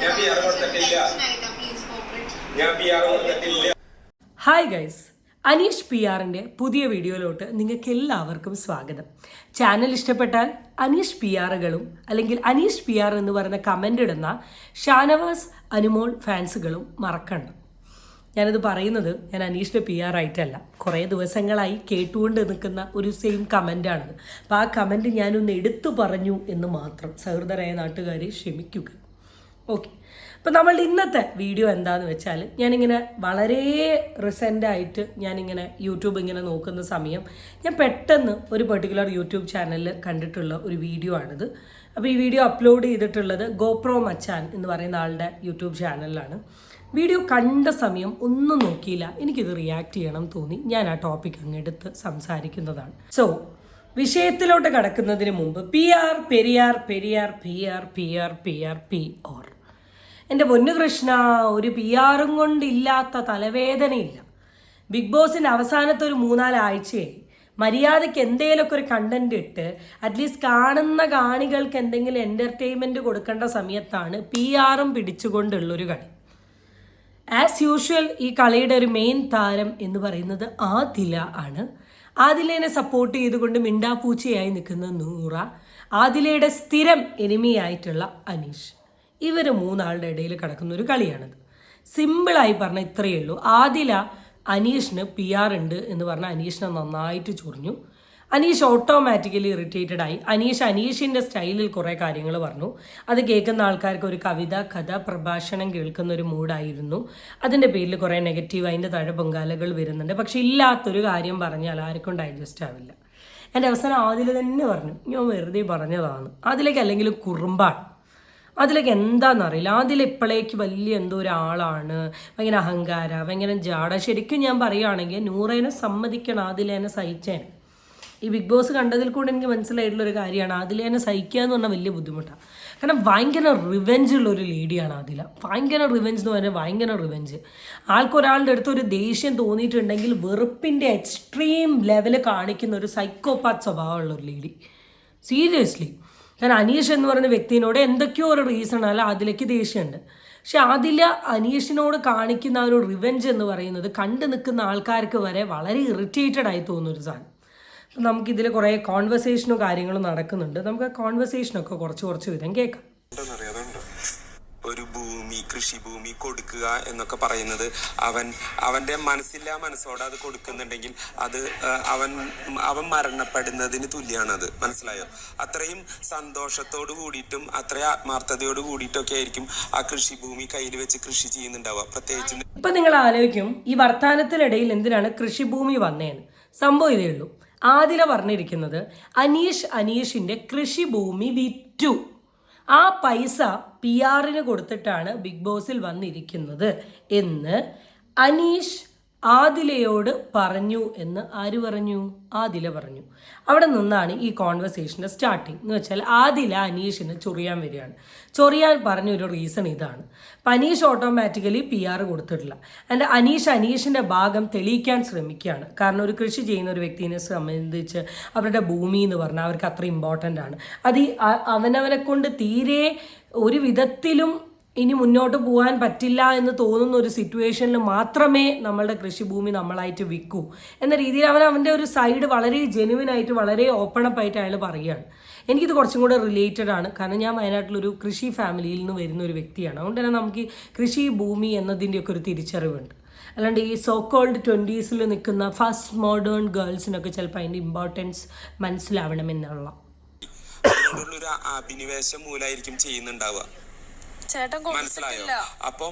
ഞാൻ ഞാൻ hi guys Aneesh P ആറിന്റെ പുതിയ വീഡിയോയിലോട്ട് നിങ്ങൾക്ക് എല്ലാവർക്കും സ്വാഗതം. ചാനൽ ഇഷ്ടപ്പെട്ടാൽ അനീഷ് പി ആറുകളും അല്ലെങ്കിൽ അനീഷ് പി ആർ എന്ന് പറയുന്ന കമന്റ് ഇടുന്ന ഷാനവാസ് അനുമോൾ ഫാൻസുകളും മറക്കണ്ട. ഞാനിത് പറയുന്നത് ഞാൻ അനീഷിന്റെ പി ആർ ആയിട്ടല്ല. കുറേ ദിവസങ്ങളായി കേട്ടുകൊണ്ട് നിൽക്കുന്ന ഒരു സെയിം കമന്റാണിത് അപ്പോൾ ആ കമന്റ് ഞാനൊന്ന് എടുത്തു പറഞ്ഞു എന്ന് മാത്രം സഹൃദരായ നാട്ടുകാരെ ക്ഷമിക്കുക. ഓക്കെ അപ്പോൾ നമ്മളുടെ ഇന്നത്തെ വീഡിയോ എന്താന്ന് വെച്ചാൽ ഞാനിങ്ങനെ വളരെ റിസെന്റായിട്ട് ഞാനിങ്ങനെ യൂട്യൂബ് ഇങ്ങനെ നോക്കുന്ന സമയം ഞാൻ പെട്ടെന്ന് ഒരു പെർട്ടിക്കുലർ യൂട്യൂബ് ചാനലിൽ കണ്ടിട്ടുള്ള ഒരു വീഡിയോ ആണിത്. അപ്പോൾ ഈ വീഡിയോ അപ്ലോഡ് ചെയ്തിട്ടുള്ളത് ഗോപ്രോ മച്ചാൻ എന്ന് പറയുന്ന ആളുടെ യൂട്യൂബ് ചാനലിലാണ് വീഡിയോ കണ്ട സമയം ഒന്നും നോക്കിയില്ല. എനിക്കിത് റിയാക്ട് ചെയ്യണം തോന്നി. ഞാൻ ആ ടോപ്പിക് അങ്ങ് എടുത്ത് സംസാരിക്കുന്നതാണ്. സോ വിഷയത്തിലോട്ട് കടക്കുന്നതിന് മുമ്പ് P R Periyar Periyar P R P R P R P R എന്റെ പൊന്നു കൃഷ്ണ ഒരു പി ആറും കൊണ്ടില്ലാത്ത തലവേദനയില്ല. ബിഗ് ബോസിന്റെ അവസാനത്തെ ഒരു മൂന്നാൽ ആഴ്ചയായി മര്യാദയ്ക്ക് എന്തെങ്കിലുമൊക്കെ ഒരു കണ്ടന്റ് ഇട്ട് അറ്റ്ലീസ്റ്റ് കാണുന്ന കാണികൾക്ക് എന്തെങ്കിലും എന്റർടൈൻമെന്റ് കൊടുക്കേണ്ട സമയത്താണ് പി ആറും പിടിച്ചുകൊണ്ടുള്ളൊരു കളി. ആസ് യൂഷ്വൽ ഈ കളിയുടെ ഒരു മെയിൻ താരം എന്ന് പറയുന്നത് ആദില ആണ്. ആദിലേനെ സപ്പോർട്ട് ചെയ്തുകൊണ്ട് മിണ്ടാപ്പൂച്ചയായി നിൽക്കുന്ന നൂറ ആദിലയുടെ സ്ഥിരം എനിമിയായിട്ടുള്ള അനീഷ്. ഇവർ മൂന്നാളുടെ ഇടയിൽ കിടക്കുന്ന ഒരു കളിയാണിത്. സിമ്പിളായി പറഞ്ഞ ഇത്രയേ ഉള്ളൂ. ആദില അനീഷിന് പി ആർ ഉണ്ട് എന്ന് പറഞ്ഞാൽ അനീഷിനെ നന്നായിട്ട് ചൊറിഞ്ഞു. അനീഷ് ഓട്ടോമാറ്റിക്കലി ഇറിറ്റേറ്റഡ് ആയി. അനീഷ് അനീഷിന്റെ സ്റ്റൈലിൽ കുറേ കാര്യങ്ങൾ പറഞ്ഞു. അത് കേൾക്കുന്ന ആൾക്കാർക്ക് ഒരു കവിത കഥ പ്രഭാഷണം കേൾക്കുന്ന ഒരു മൂഡായിരുന്നു. അതിന്റെ പേരിൽ കുറേ നെഗറ്റീവ് അതിന്റെ താഴെ പൊങ്കാലകൾ വരുന്നുണ്ട്. പക്ഷെ ഇല്ലാത്തൊരു കാര്യം പറഞ്ഞാൽ ആർക്കും ഡൈജസ്റ്റ് ആവില്ല. എന്റെ അവസാനം ആദില തന്നെ പറഞ്ഞു ഞാൻ വെറുതെ പറഞ്ഞതാണ്. അതിലേക്ക് അല്ലെങ്കിൽ കുറുമ്പാണ്. അതിലേക്ക് എന്താണെന്നറിയില്ല അതിൽ ഇപ്പോഴേക്ക് വലിയ എന്തോ ഒരാളാണ്. ഭയങ്കര അഹങ്കാര ഭയങ്കര ജാട. ശരിക്കും ഞാൻ പറയുകയാണെങ്കിൽ നൂറേനെ സമ്മതിക്കണം അതിലേനെ സഹിച്ചേനെ. ഈ ബിഗ് ബോസ് കണ്ടതിൽ കൂടെ എനിക്ക് മനസ്സിലായിട്ടുള്ളൊരു കാര്യമാണ്. എന്നെ സഹിക്കുക എന്ന് പറഞ്ഞാൽ വലിയ ബുദ്ധിമുട്ടാണ് കാരണം ഭയങ്കര റിവെഞ്ച് ഉള്ള ഒരു ലേഡിയാണ് ആദില. ഭയങ്കര റിവെഞ്ച് എന്ന് പറഞ്ഞാൽ ഭയങ്കര റിവെഞ്ച് ആൾക്കൊരാളുടെ അടുത്ത് ഒരു ദേഷ്യം തോന്നിയിട്ടുണ്ടെങ്കിൽ വെറുപ്പിന്റെ എക്സ്ട്രീം ലെവൽ കാണിക്കുന്ന ഒരു സൈക്കോപാത്ത് സ്വഭാവമുള്ള ഒരു ലേഡി സീരിയസ്ലി കാരണം അനീഷ് എന്ന് പറയുന്ന വ്യക്തിനോട് എന്തൊക്കെയോ ഒരു റീസൺ അല്ല അതിലേക്ക് ദേഷ്യമുണ്ട്. പക്ഷെ അതിൽ അനീഷിനോട് കാണിക്കുന്ന ആ ഒരു റിവെഞ്ച് എന്ന് പറയുന്നത് കണ്ടു നിൽക്കുന്ന ആൾക്കാർക്ക് വരെ വളരെ ഇറിറ്റേറ്റഡ് ആയി തോന്നുന്ന ഒരു സാധനം. നമുക്കിതിൽ കുറേ കോൺവെർസേഷനും കാര്യങ്ങളും നടക്കുന്നുണ്ട്. നമുക്ക് ആ കോൺവെർസേഷനൊക്കെ കുറച്ച് കുറച്ച് വിധം കേൾക്കാം. ഒരു ഭൂമി കൃഷിഭൂമി കൊടുക്കുക എന്നൊക്കെ പറയുന്നത് അവൻ അവന്റെ മനസ്സില്ലാ മനസ്സോടെ അത് കൊടുക്കുന്നുണ്ടെങ്കിൽ അത് അവൻ അവൻ മരണപ്പെടുന്നതിന് അത് മനസ്സിലായോ? അത്രയും സന്തോഷത്തോട് കൂടിയിട്ടും അത്രയും ആത്മാർത്ഥതയോട് കൂടിയിട്ടൊക്കെ ആയിരിക്കും ആ കൃഷിഭൂമി കയ്യിൽ വെച്ച് കൃഷി ചെയ്യുന്നുണ്ടാവുക. പ്രത്യേകിച്ച് ഇപ്പൊ നിങ്ങൾ ആലോചിക്കും ഈ വർത്തമാനത്തിനിടയിൽ എന്തിനാണ് കൃഷിഭൂമി വന്നേന്ന്? സംഭവം ഇതേ ഉള്ളൂ. ആദില പറഞ്ഞിരിക്കുന്നത് അനീഷ് അനീഷിന്റെ കൃഷിഭൂമി വിറ്റു. ആ പൈസ പി ആറിന് കൊടുത്തിട്ടാണ് ബിഗ് ബോസിൽ വന്നിരിക്കുന്നത് എന്ന് അനീഷ് ആദിലയോട് പറഞ്ഞു എന്ന് ആര് പറഞ്ഞു? ആദില പറഞ്ഞു. അവിടെ നിന്നാണ് ഈ കോൺവെർസേഷന്റെ സ്റ്റാർട്ടിങ് എന്ന് വെച്ചാൽ ആദില അനീഷിന് ചൊറിയാൻ വരികയാണ്. ചൊറിയാൻ പറഞ്ഞൊരു റീസൺ ഇതാണ്. അപ്പം അനീഷ് ഓട്ടോമാറ്റിക്കലി പി ആർ കൊടുത്തിട്ടില്ല. ആൻഡ് അനീഷ് അനീഷിന്റെ ഭാഗം തെളിയിക്കാൻ ശ്രമിക്കുകയാണ്. കാരണം ഒരു കൃഷി ചെയ്യുന്ന ഒരു വ്യക്തിനെ സംബന്ധിച്ച് അവരുടെ ഭൂമി എന്ന് പറഞ്ഞാൽ അവർക്ക് അത്ര ഇമ്പോർട്ടന്റ് ആണ്. അത് അവനവനെ കൊണ്ട് തീരെ ഒരു വിധത്തിലും ഇനി മുന്നോട്ട് പോകാൻ പറ്റില്ല എന്ന് തോന്നുന്ന ഒരു സിറ്റുവേഷനിൽ മാത്രമേ നമ്മളുടെ കൃഷിഭൂമി നമ്മളായിട്ട് വിൽക്കൂ എന്ന രീതിയിൽ അവൻ അവന്റെ ഒരു സൈഡ് വളരെ ജെനുവിൻ ആയിട്ട് വളരെ ഓപ്പൺ അപ്പ് ആയിട്ട് അയാൾ പറയുകയാണ്. എനിക്കിത് കുറച്ചും കൂടെ റിലേറ്റഡ് ആണ്. കാരണം ഞാൻ വയനാട്ടിലൊരു കൃഷി ഫാമിലിയിൽ നിന്ന് വരുന്ന ഒരു വ്യക്തിയാണ്. അതുകൊണ്ട് തന്നെ നമുക്ക് കൃഷി ഭൂമി എന്നതിന്റെയൊക്കെ ഒരു തിരിച്ചറിവുണ്ട്. അല്ലാണ്ട് ഈ സോ കോൾഡ് ട്വന്റീസിൽ നിൽക്കുന്ന ഫസ്റ്റ് മോഡേൺ ഗേൾസിനൊക്കെ ചിലപ്പോൾ അതിന്റെ ഇമ്പോർട്ടൻസ് മനസ്സിലാവണമെന്നുള്ള. അഭിനിവേശം മൂലമായിരിക്കും ചെയ്യുന്നുണ്ടാവുക. മനസ്സിലായോ? അപ്പൊ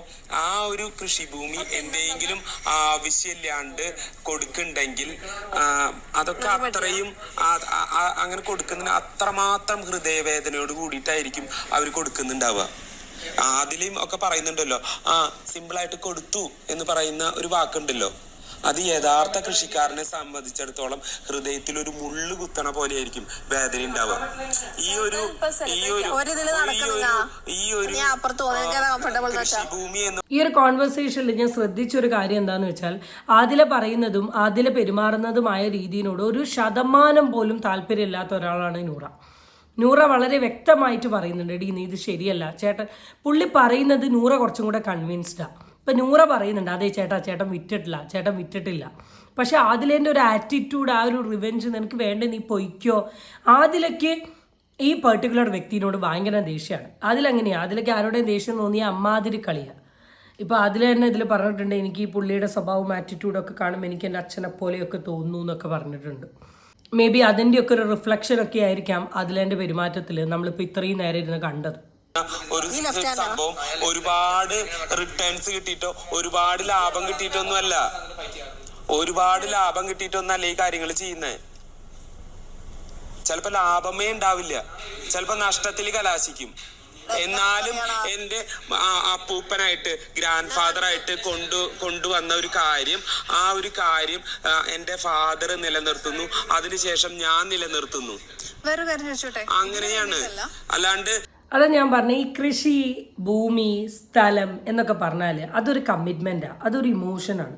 ആ ഒരു കൃഷിഭൂമി എന്തെങ്കിലും ആവശ്യമില്ലാണ്ട് കൊടുക്കുന്നുണ്ടെങ്കിൽ അതൊക്കെ അത്രയും അങ്ങനെ കൊടുക്കുന്നതിന് അത്രമാത്രം ഹൃദയവേദനയോട് കൂടിയിട്ടായിരിക്കും അവർ കൊടുക്കുന്നുണ്ടാവുക. അതിലും ഒക്കെ പറയുന്നുണ്ടല്ലോ ആ സിമ്പിൾ ആയിട്ട് കൊടുത്തു എന്ന് പറയുന്ന ഒരു വാക്കുണ്ടല്ലോ. അത് യഥാർത്ഥ കൃഷിക്കാരനെ സംബന്ധിച്ചിടത്തോളം ഹൃദയത്തിൽ ഒരു മുള്ള് കുത്തണ പോലെയായിരിക്കും വേദന ഉണ്ടാവുക. ഈ ഒരു ഈ ഒരു ഈ ഒരു കൃഷിഭൂമി എന്ന് ഈ ഒരു കോൺവെർസേഷനിൽ ഞാൻ ശ്രദ്ധിച്ചൊരു കാര്യം എന്താണെന്ന് വെച്ചാൽ ആദില പറയുന്നതും ആദില പെരുമാറുന്നതുമായ രീതിയിനോട് ഒരു ശതമാനം പോലും താല്പര്യമില്ലാത്ത ഒരാളാണ് നൂറ. നൂറ വളരെ വ്യക്തമായിട്ട് പറയുന്നുണ്ട് എടീ നീ ഇത് ശരിയല്ല. ചേട്ടൻ പുള്ളി പറയുന്നത് നൂറ കുറച്ചും കൂടെ കൺവിൻസ്ഡാണ് ഇപ്പം നൂറ പറയുന്നുണ്ട് അതേ ചേട്ടാ ചേട്ടൻ വിറ്റിട്ടില്ല ചേട്ടൻ വിറ്റിട്ടില്ല. പക്ഷേ ആദിലേന്റെ ഒരു ആറ്റിറ്റ്യൂഡ് ആ ഒരു റിവെഞ്ച് നിനക്ക് വേണ്ട നീ പൊയ്ക്കോ. ആദിലയ്ക്ക് ഈ പെർട്ടിക്കുലർ വ്യക്തിനോട് ഭയങ്കര ദേഷ്യമാണ് അതിലെങ്ങനെയാണ് അതിലേക്ക് ആരോടെയും ദേഷ്യം തോന്നിയ അമ്മാതിരി കളിയാണ് ഇപ്പോൾ അതിൽ തന്നെ ഇതിൽ പറഞ്ഞിട്ടുണ്ട് എനിക്ക് ഈ പുള്ളിയുടെ സ്വഭാവം ആറ്റിറ്റ്യൂഡൊക്കെ കാണുമ്പോൾ എനിക്ക് എന്റെ അച്ഛനെ പോലെയൊക്കെ തോന്നുന്നു എന്നൊക്കെ പറഞ്ഞിട്ടുണ്ട്. മേ ബി അതിന്റെയൊക്കെ ഒരു റിഫ്ലക്ഷൻ ഒക്കെ ആയിരിക്കാം അതിലെന്റെ പെരുമാറ്റത്തിൽ നമ്മളിപ്പോൾ ഇത്രയും നേരം ഇരുന്ന് കണ്ടത്. ഒരു സംഭവം ഒരുപാട് റിട്ടേൺസ് കിട്ടിയിട്ടോ ഒരുപാട് ലാഭം കിട്ടിയിട്ടൊന്നുമല്ല. ഒരുപാട് ലാഭം കിട്ടിയിട്ടൊന്നല്ല ഈ കാര്യങ്ങൾ ചെയ്യുന്നത് ചിലപ്പോ ലാഭമേ ഉണ്ടാവില്ല. ചിലപ്പോ നഷ്ടത്തിൽ കലാശിക്കും. എന്നാലും എന്റെ ആ- അപ്പൂപ്പനായിട്ട് ഗ്രാൻഡ് ഫാദർ ആയിട്ട് കൊണ്ടു കൊണ്ടുവന്ന ഒരു കാര്യം ആ ഒരു കാര്യം എന്റെ എന്റെ ഫാദർ നിലനിർത്തുന്നു. അതിനുശേഷം ഞാൻ നിലനിർത്തുന്നു. വേറൊരു കാര്യം ചോദിച്ചോട്ടെ? അങ്ങനെയാണ്. അല്ലാണ്ട് അതാ ഞാൻ പറഞ്ഞ ഈ കൃഷി ഭൂമി സ്ഥലം എന്നൊക്കെ പറഞ്ഞാൽ അതൊരു കമ്മിറ്റ്മെന്റാണ് അതൊരു ഇമോഷനാണ്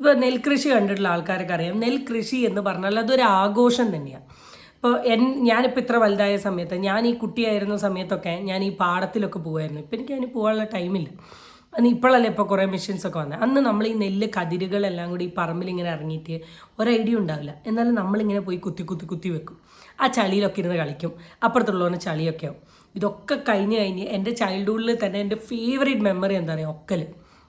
ഇപ്പോൾ നെൽകൃഷി കണ്ടിട്ടുള്ള ആൾക്കാർക്ക് അറിയാം. നെൽകൃഷി എന്ന് പറഞ്ഞാൽ അതൊരു ആഘോഷം തന്നെയാണ് ഇപ്പോൾ എൻ ഞാനിപ്പോൾ ഇത്ര വലുതായ സമയത്ത് ഞാൻ ഈ കുട്ടിയായിരുന്ന സമയത്തൊക്കെ ഞാൻ ഈ പാടത്തിലൊക്കെ പോകുമായിരുന്നു ഇപ്പം എനിക്ക് അതിന് പോകാനുള്ള ടൈമില്ല അന്ന് ഇപ്പോഴല്ലേ ഇപ്പോൾ കുറേ മെഷീൻസ് ഒക്കെ വന്നത് അന്ന് നമ്മൾ ഈ നെല്ല് കതിരുകളെല്ലാം കൂടി ഈ പറമ്പിൽ ഇങ്ങനെ ഇറങ്ങിയിട്ട് ഒരൈഡിയ ഉണ്ടാവില്ല. എന്നാലും നമ്മളിങ്ങനെ പോയി കുത്തി കുത്തി കുത്തി വെക്കും. ആ ചളിയിലൊക്കെ ഇരുന്ന് കളിക്കും. അപ്പുറത്തുള്ളവന് ചളിയൊക്കെ ആവും. ഇതൊക്കെ കഴിഞ്ഞ് കഴിഞ്ഞ് എന്റെ ചൈൽഡ്ഹുഡിൽ തന്നെ എന്റെ ഫേവറേറ്റ് മെമ്മറി എന്താ പറയുക ഒക്കൽ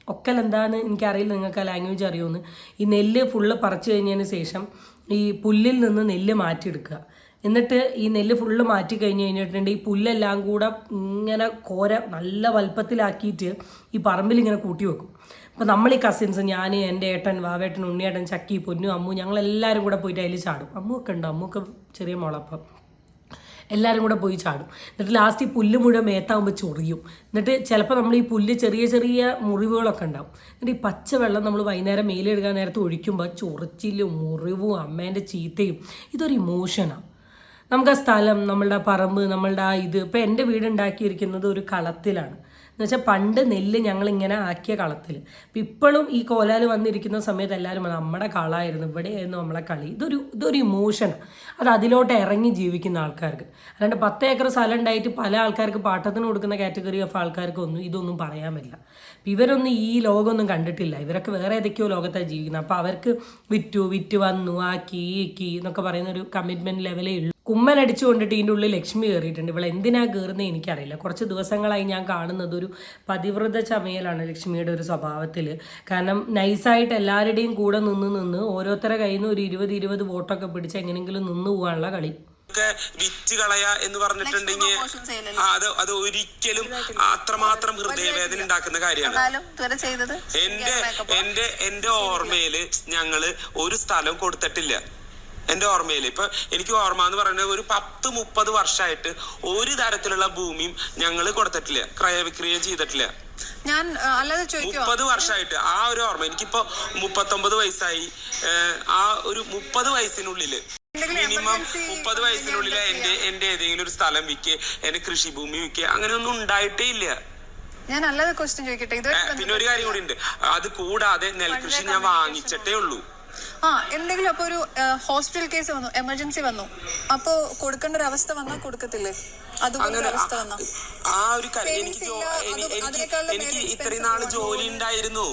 ഒക്കൽ എന്താന്ന് എനിക്കറിയില്ല. നിങ്ങൾക്ക് ആ ലാംഗ്വേജ് അറിയുമെന്ന് ഈ നെല്ല് ഫുള്ള് പറിച്ചു കഴിഞ്ഞതിന് ശേഷം ഈ പുല്ലിൽ നിന്ന് നെല്ല് മാറ്റിയെടുക്കുക. എന്നിട്ട് ഈ നെല്ല് ഫുള്ള് മാറ്റി കഴിഞ്ഞ് കഴിഞ്ഞിട്ടുണ്ട്. ഈ പുല്ലെല്ലാം കൂടെ ഇങ്ങനെ കോര നല്ല വലുപ്പത്തിലാക്കിയിട്ട് ഈ പറമ്പിൽ ഇങ്ങനെ കൂട്ടി വെക്കും. അപ്പോൾ നമ്മൾ ഈ കസിൻസ് ഞാൻ എന്റെ ഏട്ടൻ വാവേട്ടൻ ഉണ്ണിയേട്ടൻ ചക്കി പൊന്നു അമ്മു ഞങ്ങളെല്ലാവരും കൂടെ പോയിട്ട് അതിൽ ചാടും. അമ്മുവൊക്കെ ഉണ്ട്? അമ്മുവൊക്കെ ചെറിയ മോളപ്പം. എല്ലാവരും കൂടെ പോയി ചാടും. എന്നിട്ട് ലാസ്റ്റ് ഈ പുല്ല് മുഴുവൻ മേത്താകുമ്പോൾ ചൊറിയും. എന്നിട്ട് ചിലപ്പോൾ നമ്മൾ ഈ പുല്ല് ചെറിയ ചെറിയ മുറിവുകളൊക്കെ ഉണ്ടാവും. എന്നിട്ട് ഈ പച്ച വെള്ളം നമ്മൾ വൈകുന്നേരം മേലെടുക്കാൻ നേരത്ത് ഒഴിക്കുമ്പോൾ ചൊറിച്ചിലും മുറിവും അമ്മേന്റെ ചീത്തയും ഇതൊരു ഇമോഷനാണ് നമുക്ക് ആ സ്ഥലം നമ്മളുടെ പറമ്പ് നമ്മളുടെ ആ ഇത് ഇപ്പോൾ എന്റെ വീട് ഉണ്ടാക്കിയിരിക്കുന്നത് ഒരു കളത്തിലാണ്. എന്ന് വെച്ചാൽ പണ്ട് നെല്ല് ഞങ്ങൾ ഇങ്ങനെ ആക്കിയ കളത്തിൽ അപ്പം ഇപ്പോഴും ഈ കോലാൽ വന്നിരിക്കുന്ന സമയത്ത് എല്ലാവരും നമ്മുടെ കളായിരുന്നു ഇവിടെയായിരുന്നു നമ്മളെ കളി. ഇതൊരു ഇതൊരു ഇമോഷനാണ് അത് അതിലോട്ട് ഇറങ്ങി ജീവിക്കുന്ന ആൾക്കാർക്ക്. അല്ലാണ്ട് പത്ത് ഏക്കർ സ്ഥലം ഉണ്ടായിട്ട് പല ആൾക്കാർക്ക് പാട്ടത്തിന് കൊടുക്കുന്ന കാറ്റഗറി ഓഫ് ആൾക്കാർക്ക് ഒന്നും ഇതൊന്നും പറയാൻ പറ്റില്ല. അപ്പം ഇവരൊന്നും ഈ ലോകമൊന്നും കണ്ടിട്ടില്ല. ഇവരൊക്കെ വേറെ ഏതൊക്കെയോ ലോകത്താണ് ജീവിക്കുന്നത്. അപ്പോൾ അവർക്ക് വിറ്റു വിറ്റ് വന്നു ആക്കി ഈക്കി എന്നൊക്കെ പറയുന്ന ഒരു കമ്മിറ്റ്മെന്റ് ലെവലേ ഉള്ളൂ. കുമ്മനടിച്ചു കൊണ്ടിട്ട് ഇതിന്റെ ഉള്ളിൽ ലക്ഷ്മി കയറിയിട്ടുണ്ട്. ഇവൾ എന്തിനാ കയറുന്നത് എനിക്കറിയില്ല. കുറച്ച് ദിവസങ്ങളായി ഞാൻ കാണുന്നത് ഒരു പതിവ്രത ചമയലാണ് ലക്ഷ്മിയുടെ ഒരു സ്വഭാവത്തിൽ കാരണം നൈസായിട്ട് എല്ലാവരുടെയും കൂടെ നിന്ന് നിന്ന് ഓരോരുത്തരെ കയ്യിൽ നിന്ന് ഒരു ഇരുപത് ഇരുപത് വോട്ടൊക്കെ പിടിച്ച് എങ്ങനെങ്കിലും നിന്ന് പോകാനുള്ള കളി. ഒക്കെ വിറ്റ് കളയ എന്ന് പറഞ്ഞിട്ടുണ്ടെങ്കിൽ ആ, അത് അത് ഒരിക്കലും അത്രമാത്രം ഹൃദയവേദന ഉണ്ടാക്കുന്ന കാര്യമാണ്. എന്റെ എന്റെ എന്റെ ഓർമ്മയിൽ ഞങ്ങൾ ഒരു സ്ഥലം കൊടുത്തിട്ടില്ല. എന്റെ ഓർമ്മയിൽ ഇപ്പൊ എനിക്ക് ഓർമ്മ എന്ന് പറയുന്നത് ഒരു പത്ത് മുപ്പത് വർഷമായിട്ട് ഒരു തരത്തിലുള്ള ഭൂമിയും ഞങ്ങൾ കൊടുത്തിട്ടില്ല. ക്രയവിക്രയം ചെയ്തിട്ടില്ല. ഞാൻ അല്ലാതെ ചോദിക്കുവാ? മുപ്പത് വർഷമായിട്ട് ആ ഒരു ഓർമ്മ. എനിക്കിപ്പോ മുപ്പത്തൊമ്പത് വയസ്സായി. ആ ഒരു മുപ്പത് വയസ്സിനുള്ളിൽ മിനിമം മുപ്പത് വയസ്സിനുള്ളിൽ എന്റെ എന്റെ ഏതെങ്കിലും ഒരു സ്ഥലം വിൽക്കുക എന്റെ കൃഷിഭൂമി വിൽക്കുക അങ്ങനെയൊന്നും ഉണ്ടായിട്ടേ ഇല്ല. ഞാൻ അല്ലാതെ ക്വസ്റ്റ്യൻ ചോദിക്കട്ടെ? പിന്നെ ഒരു കാര്യം കൂടി ഉണ്ട്. അത് കൂടാതെ നെൽകൃഷി ഞാൻ വാങ്ങിച്ചിട്ടേ ഉള്ളൂ. ആ എന്തെങ്കിലും അപ്പൊ ഒരു ഹോസ്പിറ്റൽ കേസ് വന്നു എമർജൻസി വന്നു. അപ്പോൾ കൊടുക്കേണ്ട ഒരു അവസ്ഥ വന്നാൽ കൊടുക്കത്തില്ലേ ആ ഒരു എനിക്ക് ഇത്രയും നാൾ ജോലി ഉണ്ടായിരുന്നു.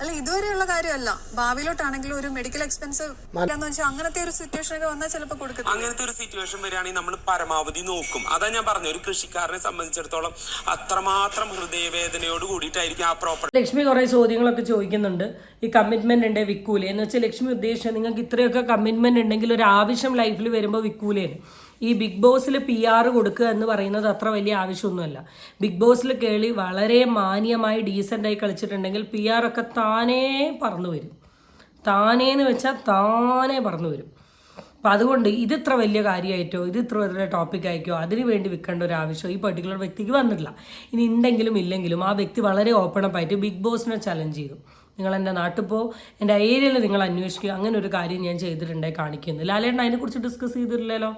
അല്ല ഇതുവരെയുള്ള കാര്യമല്ല. ഭാവിയിലോട്ടാണെങ്കിലും ഒരു മെഡിക്കൽ എക്സ്പെൻസ് വെച്ചാൽ അങ്ങനത്തെ ഒരു സിറ്റുവേഷൻ ഒക്കെ വന്നാൽ ചിലപ്പോൾ കൊടുക്കും അങ്ങനത്തെ ഒരു സിറ്റുവേഷൻ വരികയാണെങ്കിൽ നമ്മൾ പരമാവധി നോക്കും. അതാ ഞാൻ പറഞ്ഞു ഒരു കൃഷിക്കാരനെ സംബന്ധിച്ചിടത്തോളം അത്രമാത്രം ഹൃദയവേദനയോട് കൂടിയിട്ടായിരിക്കും ആ പ്രോപ്പർട്ടി ലക്ഷ്മി കുറെ ചോദ്യങ്ങളൊക്കെ ചോദിക്കുന്നുണ്ട്. ഈ കമ്മിറ്റ്മെന്റ് ഉണ്ട് വിൽക്കൂലേ എന്ന് വെച്ചാൽ ലക്ഷ്മി ഉദ്ദേശിച്ചത് നിങ്ങൾക്ക് ഇത്രയൊക്കെ കമ്മിറ്റ്മെന്റ് ഉണ്ടെങ്കിൽ ഒരു ആവശ്യം ലൈഫിൽ വരുമ്പോൾ വിൽക്കൂലേന്ന് ഈ ബിഗ് ബോസിൽ പി ആർ കൊടുക്കുക എന്ന് പറയുന്നത് അത്ര വലിയ ആവശ്യമൊന്നുമല്ല. ബിഗ് ബോസിൽ കേളി വളരെ മാന്യമായി ഡീസന്റായി കളിച്ചിട്ടുണ്ടെങ്കിൽ പി ആർ ഒക്കെ താനേ പറന്നു വരും. താനേന്ന് വെച്ചാൽ താനേ പറന്നു വരും. അപ്പം അതുകൊണ്ട് ഇത് ഇത്ര വലിയ കാര്യമായിട്ടോ ഇത് ഇത്ര വലിയ ടോപ്പിക് ആയിക്കോ അതിന് വേണ്ടി വിൽക്കേണ്ട ഒരു ആവശ്യം ഈ പെർട്ടിക്കുലർ വ്യക്തിക്ക് വന്നിട്ടില്ല. ഇനി ഉണ്ടെങ്കിലും ഇല്ലെങ്കിലും ആ വ്യക്തി വളരെ ഓപ്പൺ അപ്പ് ആയിട്ട് ബിഗ് ബോസിനെ ചലഞ്ച് ചെയ്തു. നിങ്ങൾ എന്റെ നാട്ടിൽ പോ എന്റെ ഏരിയയിൽ നിങ്ങൾ അന്വേഷിക്കുക. അങ്ങനെ ഒരു കാര്യം ഞാൻ ചെയ്തിട്ടുണ്ടായി കാണിക്കുന്നു ലാലേട്ടൻ അതിനെക്കുറിച്ച് ഡിസ്കസ് ചെയ്തിട്ടില്ലല്ലോ?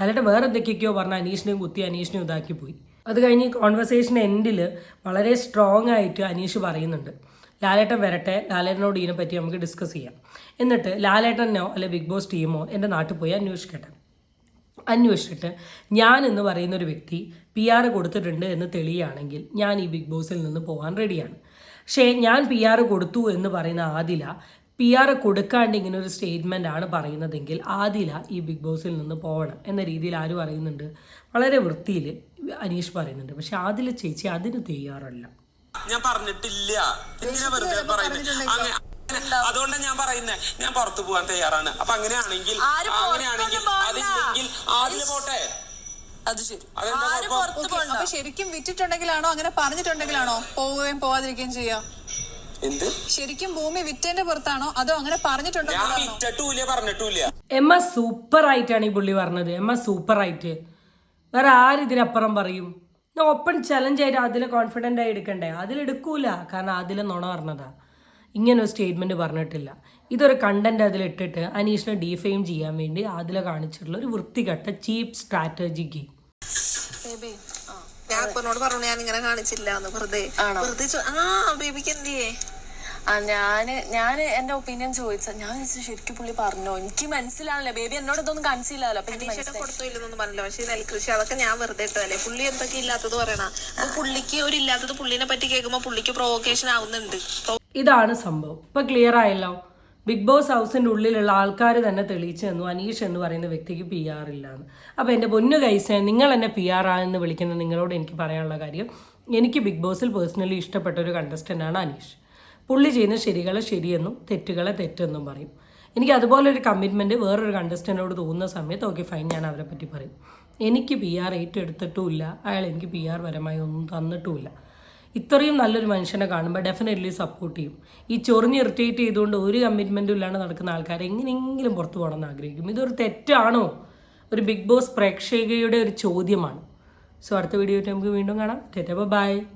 ലാലേട്ടൻ വേറെ എന്തൊക്കെയൊക്കെയോ പറഞ്ഞ അനീഷിനെയും കുത്തി അനീഷിനെയും ഇതാക്കി പോയി. അത് കഴിഞ്ഞ് കോൺവെർസേഷൻ എൻഡിൽ വളരെ സ്ട്രോങ് ആയിട്ട് അനീഷ് പറയുന്നുണ്ട്. ലാലേട്ടൻ വരട്ടെ ലാലേട്ടനോട് ഇതിനെപ്പറ്റി നമുക്ക് ഡിസ്കസ് ചെയ്യാം. എന്നിട്ട് ലാലേട്ടനോ അല്ലെ ബിഗ് ബോസ് ടീമോ എന്റെ നാട്ടിൽ പോയി അന്വേഷിക്കട്ടെ. അന്വേഷിച്ചിട്ട് ഞാൻ എന്ന് പറയുന്ന ഒരു വ്യക്തി പി ആർ കൊടുത്തിട്ടുണ്ട് എന്ന് തെളിയുകയാണെങ്കിൽ ഞാൻ ഈ ബിഗ് ബോസിൽ നിന്ന് പോകാൻ റെഡിയാണ് പക്ഷേ ഞാൻ പി ആർ കൊടുത്തു എന്ന് പറയുന്ന ആദില പി ആർ കൊടുക്കാണ്ട് ഇങ്ങനെ ഒരു സ്റ്റേറ്റ്മെന്റ് ആണ് പറയുന്നതെങ്കിൽ ആദില ഈ ബിഗ് ബോസിൽ നിന്ന് പോകണം എന്ന രീതിയിൽ ആര് പറയുന്നുണ്ട്? വളരെ വൃത്തിയിൽ അനീഷ് പറയുന്നുണ്ട്. പക്ഷെ ആദില ചേച്ചി അതിന് തയ്യാറല്ല. ഞാൻ പറഞ്ഞിട്ടില്ല. വെറുതെ പറയുന്നത് അതുകൊണ്ടാണ് ഞാൻ പറയുന്നത് ഞാൻ പുറത്തു പോകാൻ തയ്യാറാണ്. അപ്പൊ അങ്ങനെയാണെങ്കിൽ അങ്ങനെയാണെങ്കിൽ. അതില്ലെങ്കിൽ ആദ്യം പോട്ടെ. അത് ശരി. ആര് ആരും പോകണം പുറത്ത് ഓക്കേ, ശരിക്കും വിറ്റിട്ടുണ്ടെങ്കിലാണോ? അങ്ങനെ പറഞ്ഞിട്ടുണ്ടെങ്കിലാണോ? പോവുകയും പോവാതിരിക്കുകയും ചെയ്യാം. എന്ത്? ശരിക്കും ഭൂമി വിറ്റേന്റെ പുറത്താണോ? അതോ അങ്ങനെ ഞാൻ പറഞ്ഞിട്ടുണ്ടെങ്കിലാണോ വിറ്റിട്ടുമില്ല പറഞ്ഞിട്ടുമില്ല എമ്മ സൂപ്പർ ആയിട്ടാണ് ഈ പുള്ളി പറഞ്ഞത്. എമ്മ സൂപ്പർ ആയിട്ട് വേറെ ആര് ഇതിനപ്പുറം പറയും? ഓപ്പൺ ചലഞ്ച് ആയിട്ട് അതിൽ കോൺഫിഡന്റ് ആയി എടുക്കണ്ടേ? അതിലെടുക്കൂല കാരണം അതിൽ നുണ പറഞ്ഞതാ. ഇങ്ങനെ ഒരു സ്റ്റേറ്റ്മെന്റ് പറഞ്ഞിട്ടില്ല. ഇതൊരു കണ്ടന്റ് അതിലിട്ടിട്ട് അനീഷിനെ ഡീഫെയിം ചെയ്യാൻ വേണ്ടി അതിൽ കാണിച്ചിട്ടുള്ള ഒരു വൃത്തികെട്ട ചീപ്പ് സ്ട്രാറ്റജി ഗെയിം ബേബി ഞാൻ അപ്പനോട് പറഞ്ഞു ഞാൻ ഇങ്ങനെ കാണിച്ചില്ല എന്ന് വെറുതെ? വെറുതെ ആ ബേബിക്ക് എന്തിയേ ആ ഞാൻ ഞാൻ എന്റെ ഒപ്പീനിയൻ ചോദിച്ച ഞാൻ ചോദിച്ചു ശരിക്കും പുള്ളി പറഞ്ഞോ? എനിക്ക് മനസ്സിലാവില്ല ബേബി എന്നോട് ഇതൊന്നും കാണിച്ചില്ലല്ലോ. അപ്പൊ എനിക്ക് ചേട്ടൻ മനസ്സിലായി. കൊടുത്തു ഇല്ലെന്നൊന്നും പറഞ്ഞില്ല. പക്ഷെ നെൽകൃഷി അതൊക്കെ ഞാൻ വെറുതെ ഇട്ടതല്ലേ? പുള്ളി എന്തൊക്കെ ഇല്ലാത്തത് പറയണ? അപ്പൊ പുള്ളിക്ക് ഒരു ഇല്ലാത്തത് പുള്ളിനെ പറ്റി കേൾക്കുമ്പോ പുള്ളിക്ക് പ്രൊവോക്കേഷൻ ആവുന്നുണ്ട്. ഇതാണ് സംഭവം. ഇപ്പൊ ക്ലിയർ ആയല്ലോ. ബിഗ് ബോസ് ഹൗസിന്റെ ഉള്ളിലുള്ള ആൾക്കാർ തന്നെ തെളിയിച്ചു തന്നു. അനീഷ് എന്ന് പറയുന്ന വ്യക്തിക്ക് പി ആർ ഇല്ലാന്ന്. അപ്പോൾ എന്റെ പൊന്നു കൈസ നിങ്ങൾ എന്നെ പി ആർ ആണെന്ന് വിളിക്കുന്ന നിങ്ങളോട് എനിക്ക് പറയാനുള്ള കാര്യം എനിക്ക് ബിഗ് ബോസിൽ പേഴ്സണലി ഇഷ്ടപ്പെട്ട ഒരു കണ്ടസ്റ്റന്റ് ആണ് അനീഷ്. പുള്ളി ചെയ്യുന്ന ശരികളെ ശരിയെന്നും തെറ്റുകളെ തെറ്റെന്നും പറയും. എനിക്ക് അതുപോലെ ഒരു കമ്മിറ്റ്മെന്റ് വേറൊരു കണ്ടസ്റ്റന്റിനോട് തോന്നുന്ന സമയത്ത് ഓക്കെ ഫൈൻ ഞാൻ അവരെ പറ്റി പറയും. എനിക്ക് പി ആർ ഏറ്റെടുത്തിട്ടുമില്ല. അയാൾ എനിക്ക് പി ആർ പരമായി ഒന്നും തന്നിട്ടുമില്ല. ഇത്രയും നല്ലൊരു മനുഷ്യനെ കാണുമ്പോൾ ഡെഫിനറ്റ്ലി സപ്പോർട്ട് ചെയ്യും. ഈ ചൊറിഞ്ഞ് ഇറിറ്റേറ്റ് ചെയ്തുകൊണ്ട് ഒരു കമ്മിറ്റ്മെന്റും ഇല്ലാണ്ട് നടക്കുന്ന ആൾക്കാർ എങ്ങനെയെങ്കിലും പുറത്തു പോകണമെന്ന് ആഗ്രഹിക്കും. ഇതൊരു തെറ്റാണോ? ഒരു ബിഗ് ബോസ് പ്രേക്ഷകയുടെ ഒരു ചോദ്യമാണ്. സോ അടുത്ത വീഡിയോ നമുക്ക് വീണ്ടും കാണാം. ബൈ